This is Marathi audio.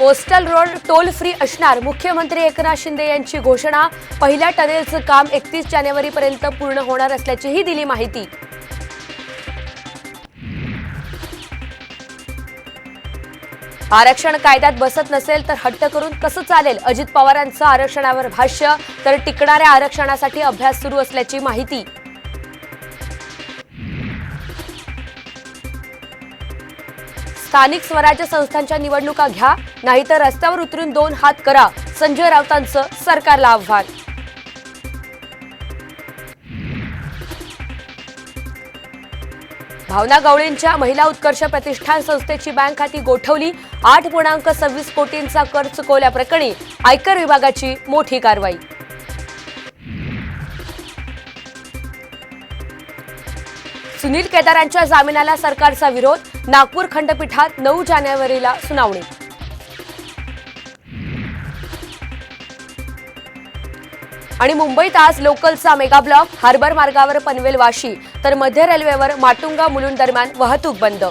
कोस्टल रोड टोल फ्री असणार. मुख्यमंत्री एकनाथ शिंदे यांची घोषणा. पहिल्या टनेलचं काम एकतीस जानेवारीपर्यंत पूर्ण होणार असल्याचीही दिली माहिती. आरक्षण कायद्यात बसत नसेल तर हट्ट करून कसं चालेल? अजित पवारांचं आरक्षणावर भाष्य तर टिकणाऱ्या आरक्षणासाठी अभ्यास सुरू असल्याची माहिती. स्थानिक स्वराज्य संस्थांच्या निवडणुका घ्या नाहीतर रस्त्यावर उतरून दोन हात करा संजय राऊतांचं सरकारला आव्हान. भावना गवळींच्या महिला उत्कर्ष प्रतिष्ठान संस्थेची बँक खाती गोठवली आठ पूर्णांक सव्वीस कोटींचा कर चुकवल्याप्रकरणी आयकर विभागाची मोठी कारवाई. सुनील केदारांच्या जामिनाला सरकारचा विरोध नागपूर खंडपीठात नऊ जानेवारीला सुनावणी. आणि मुंबईत आज लोकलचा मेगा ब्लॉक हार्बर मार्गावर पनवेल वाशी तर मध्य रेल्वेवर माटुंगा मुलुंड दरम्यान वाहतूक बंद.